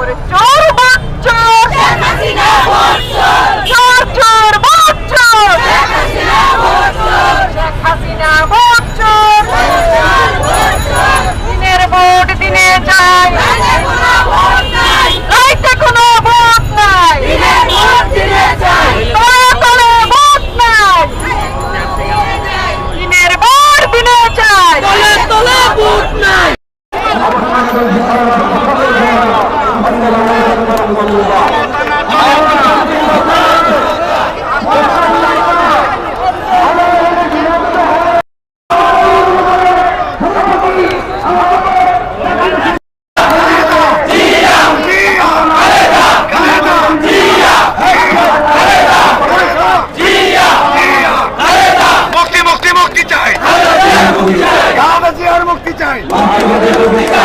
চোর চোর বাট চোর চোর চোর বাট শেখ